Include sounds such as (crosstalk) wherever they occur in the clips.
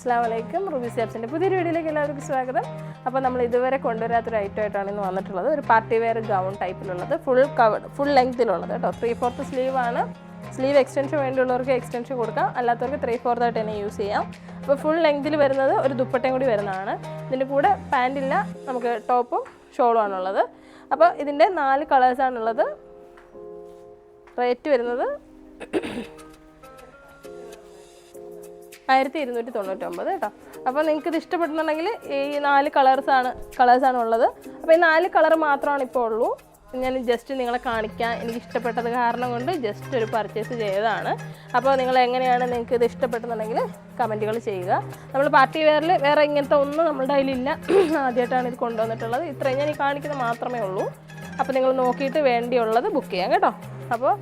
അസ്സാം വലൈക്കും റുബി സാബ്സിന്റെ പുതിയൊരു വീഡിയോയിലേക്ക് എല്ലാവർക്കും സ്വാഗതം. അപ്പോൾ നമ്മൾ ഇതുവരെ കൊണ്ടുവരാത്തൊരു ഐറ്റം ആയിട്ടാണ് ഇന്ന് വന്നിട്ടുള്ളത്. ഒരു പാർട്ടി വെയർ ഗൗൺ ടൈപ്പിലുള്ളത് ഫുൾ കവർ ഫുൾ ലെങ്ത്തിലുള്ളത് കേട്ടോ. ത്രീ ഫോർത്ത് ആണ്. സ്ലീവ് എക്സ്റ്റൻഷൻ വേണ്ടിയുള്ളവർക്ക് എക്സ്റ്റൻഷൻ കൊടുക്കാം. അല്ലാത്തവർക്ക് ത്രീ ഫോർത്ത് ആയിട്ട് തന്നെ യൂസ് ചെയ്യാം. അപ്പോൾ ഫുൾ ലെങ്ത്തിൽ വരുന്നത് ഒരു ദുപ്പട്ടയും കൂടി വരുന്നതാണ്. ഇതിന്റെ കൂടെ പാന്റില്ല നമുക്ക് ടോപ്പും ഷോളും ആണുള്ളത്. അപ്പോൾ ഇതിന്റെ നാല് കളേഴ്സാണുള്ളത് റേറ്റ് വരുന്നത് ആയിരത്തി ഇരുന്നൂറ്റി തൊണ്ണൂറ്റൊമ്പത് കേട്ടോ. അപ്പോൾ നിങ്ങൾക്ക് ഇത് ഇഷ്ടപ്പെടുന്നുണ്ടെങ്കിൽ ഈ നാല് കളേഴ്സാണ് കളേഴ്സാണ് ഉള്ളത്. അപ്പോൾ ഈ നാല് കളർ മാത്രമാണ് ഇപ്പോൾ ഉള്ളൂ. ഞാൻ ജസ്റ്റ് നിങ്ങളെ കാണിക്കാൻ എനിക്ക് ഇഷ്ടപ്പെട്ടത് കാരണം കൊണ്ട് ജസ്റ്റ് ഒരു പർച്ചേസ് ചെയ്തതാണ്. അപ്പോൾ നിങ്ങൾ എങ്ങനെയാണ് നിങ്ങൾക്ക് ഇത് ഇഷ്ടപ്പെട്ടെന്നുണ്ടെങ്കിൽ കമന്റുകൾ ചെയ്യുക. നമ്മൾ പാർട്ടി വെയറിൽ വേറെ ഇങ്ങനത്തെ ഒന്നും നമ്മുടെ കയ്യിലില്ല. (clears throat) ആദ്യമായിട്ടാണ് ഇത് കൊണ്ടുവന്നിട്ടുള്ളത്. ഇത്രയും ഞാൻ ഈ കാണിക്കുന്നത് മാത്രമേ ഉള്ളൂ. അപ്പോൾ നിങ്ങൾ നോക്കിയിട്ട് വേണ്ടിയുള്ളത് ബുക്ക് ചെയ്യാം കേട്ടോ. അപ്പോൾ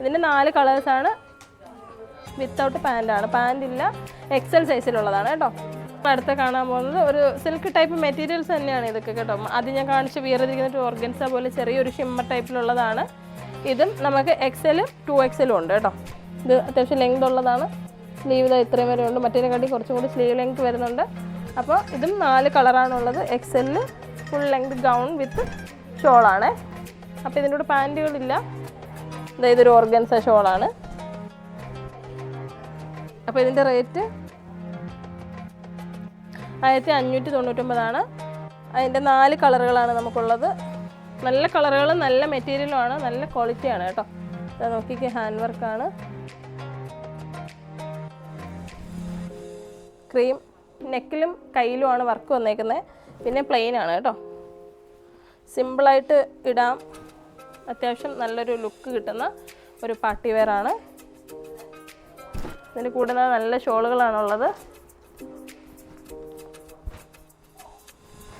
ഇതിന്റെ നാല് കളേഴ്സാണ് വിത്തൗട്ട് പാന്റാണ് പാന്റില്ല എക്സൽ സൈസിലുള്ളതാണ് കേട്ടോ. ഇപ്പം അടുത്ത കാണാൻ പോകുന്നത് ഒരു സിൽക്ക് ടൈപ്പ് മെറ്റീരിയൽസ് തന്നെയാണ് ഇതൊക്കെ കേട്ടോ. അത് ഞാൻ കാണിച്ച് വിയറിയിരിക്കുന്ന ഓർഗൻസ പോലെ ചെറിയൊരു ഷിമ്മർ ടൈപ്പിലുള്ളതാണ് ഇതും നമുക്ക് എക്സലും ടു എക്സലും ഉണ്ട് കേട്ടോ. ഇത് അത്യാവശ്യം ലെങ്ത് ഉള്ളതാണ്. സ്ലീവ് ഇത് ഇത്രയും വരെ ഉണ്ട്. മറ്റേ കണ്ടി കുറച്ചും കൂടി സ്ലീവ് ലെങ്ത് വരുന്നുണ്ട്. അപ്പോൾ ഇതും നാല് കളറാണുള്ളത് എക്സലിൽ ഫുൾ ലെങ്ത് ഗൗൺ വിത്ത് ഷോളാണ് അപ്പോൾ ഇതിന്റെ കൂടെ പാന്റുകളില്ല ഇതാ ഇതൊരു ഓർഗൻസ ഷോളാണ് അപ്പോൾ ഇതിന്റെ റേറ്റ്? ആയിരത്തി അഞ്ഞൂറ്റി തൊണ്ണൂറ്റൊമ്പതാണ്. അതിന്റെ നാല് കളറുകളാണ് നമുക്കുള്ളത്. നല്ല കളറുകളും നല്ല മെറ്റീരിയലുമാണ് നല്ല ക്വാളിറ്റിയാണ് കേട്ടോ. നോക്കിക്കേ ഹാൻഡ് വർക്കാണ് ക്രീം നെക്കിലും കയ്യിലുമാണ് വർക്ക് വന്നേക്കുന്നത് പിന്നെ പ്ലെയിൻ ആണ് കേട്ടോ. സിമ്പിളായിട്ട് ഇടാം. അത്യാവശ്യം നല്ലൊരു ലുക്ക് കിട്ടുന്ന ഒരു പാർട്ടി വെയർ ആണ്. ഇതിന് കൂടുന്ന നല്ല ഷോളുകളാണുള്ളത്.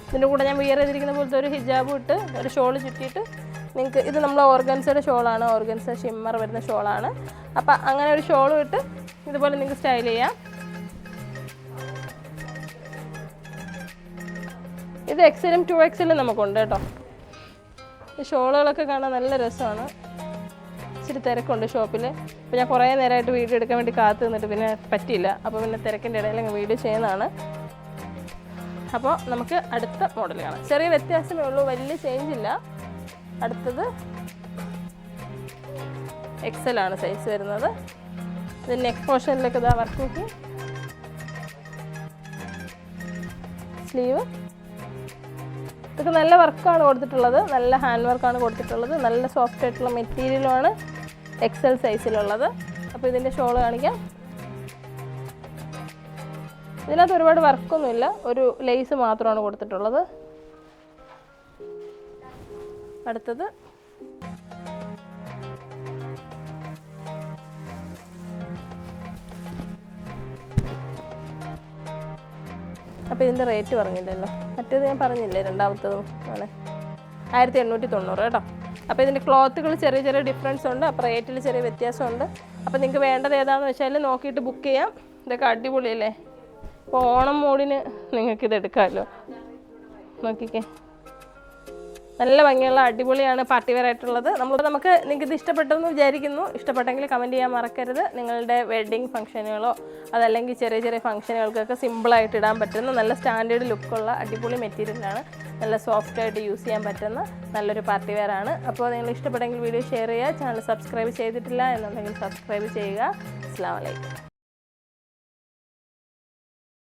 ഇതിന്റെ കൂടെ ഞാൻ വിയർ ചെയ്തിരിക്കുന്ന പോലത്തെ ഒരു ഹിജാബ് ഇട്ട് ഒരു ഷോൾ ചുറ്റിയിട്ട് നിങ്ങൾക്ക് ഇത് നമ്മൾ ഓർഗൻസയുടെ ഷോളാണ്. ഓർഗൻസ ഷിമ്മർ വരുന്ന ഷോളാണ്. അപ്പം അങ്ങനെ ഒരു ഷോളും ഇട്ട് ഇതുപോലെ നിങ്ങൾക്ക് സ്റ്റൈൽ ചെയ്യാം. ഇത് എക്സലും ടു എക്സലും നമുക്കുണ്ട് കേട്ടോ. ഈ ഷോളുകളൊക്കെ കാണാൻ നല്ല രസമാണ്. ഇച്ചിരി തിരക്കുണ്ട് ഷോപ്പിൽ അപ്പോൾ ഞാൻ കുറേ നേരമായിട്ട് വീഡിയോ എടുക്കാൻ വേണ്ടി കാത്തു നിന്നിട്ട് പിന്നെ പറ്റിയില്ല. അപ്പോൾ പിന്നെ തിരക്കിന്റെ ഇടയിൽ അങ്ങ് വീഡിയോ ചെയ്യുന്നതാണ്. അപ്പോൾ നമുക്ക് അടുത്ത മോഡൽ കാണാം. ചെറിയ വ്യത്യാസമേ ഉള്ളൂ വലിയ ചേഞ്ച് ഇല്ല. അടുത്തത് എക്സൽ ആണ് സൈസ് വരുന്നത്. ഇത് നെക്ക് പോർഷനിലേക്ക് ഇതാ വർക്ക് നോക്കി. സ്ലീവ് ഇതൊക്കെ നല്ല വർക്കാണ് കൊടുത്തിട്ടുള്ളത്. നല്ല ഹാൻഡ് വർക്കാണ് കൊടുത്തിട്ടുള്ളത്. നല്ല സോഫ്റ്റ് ആയിട്ടുള്ള മെറ്റീരിയലുമാണ് എക്സൽ സൈസിലുള്ളത് അപ്പോൾ ഇതിന്റെ ഷോൾ കാണിക്കാം. ഇതിനകത്ത് ഒരുപാട് വർക്കൊന്നുമില്ല ഒരു ലേസ് മാത്രമാണ് കൊടുത്തിട്ടുള്ളത്. അടുത്തത്. അപ്പോൾ ഇതിന്റെ റേറ്റ് പറഞ്ഞില്ലല്ലോ. മറ്റേത് ഞാൻ പറഞ്ഞില്ലേ രണ്ടാമത്തതും? ആണ്. ആയിരത്തി എണ്ണൂറ്റി തൊണ്ണൂറ് കേട്ടോ. അപ്പോൾ ഇതിന്റെ ക്ലോത്തുകൾ ചെറിയ ചെറിയ ഡിഫറൻസ് ഉണ്ട് അപ്പോൾ റേറ്റിൽ ചെറിയ വ്യത്യാസമുണ്ട്. അപ്പോൾ നിങ്ങൾക്ക് വേണ്ടത് ഏതാണെന്ന് വെച്ചാൽ നോക്കിയിട്ട് ബുക്ക് ചെയ്യാം. ഇതൊക്കെ അടിപൊളിയല്ലേ? ഇപ്പോൾ ഓണം മൂടിന് നിങ്ങൾക്ക് ഇത് എടുക്കാമല്ലോ നോക്കിക്കേ. നല്ല ഭംഗിയുള്ള അടിപൊളിയാണ് പാർട്ടി വെയർ ആയിട്ടുള്ളത്. നമ്മൾ നമുക്ക് നിങ്ങൾക്ക് ഇത് ഇഷ്ടപ്പെട്ടെന്ന് വിചാരിക്കുന്നു. ഇഷ്ടപ്പെട്ടെങ്കിൽ കമന്റ് ചെയ്യാൻ മറക്കരുത്. നിങ്ങളുടെ വെഡ്ഡിങ് ഫംഗ്ഷനുകളോ അതല്ലെങ്കിൽ ചെറിയ ചെറിയ ഫംഗ്ഷനുകൾക്കൊക്കെ സിമ്പിളായിട്ട് ഇടാൻ പറ്റുന്ന നല്ല സ്റ്റാൻഡേർഡ് ലുക്കുള്ള അടിപൊളി മെറ്റീരിയലാണ് നല്ല സോഫ്റ്റ് ആയിട്ട് യൂസ് ചെയ്യാൻ പറ്റുന്ന നല്ലൊരു പാർട്ടി വെയർ ആണ്. അപ്പോൾ നിങ്ങൾ ഇഷ്ടപ്പെട്ടെങ്കിൽ വീഡിയോ ഷെയർ ചെയ്യുക. ചാനൽ സബ്സ്ക്രൈബ് ചെയ്തിട്ടില്ല എന്നുണ്ടെങ്കിൽ സബ്സ്ക്രൈബ് ചെയ്യുക. അസ്സാം വലൈക്കും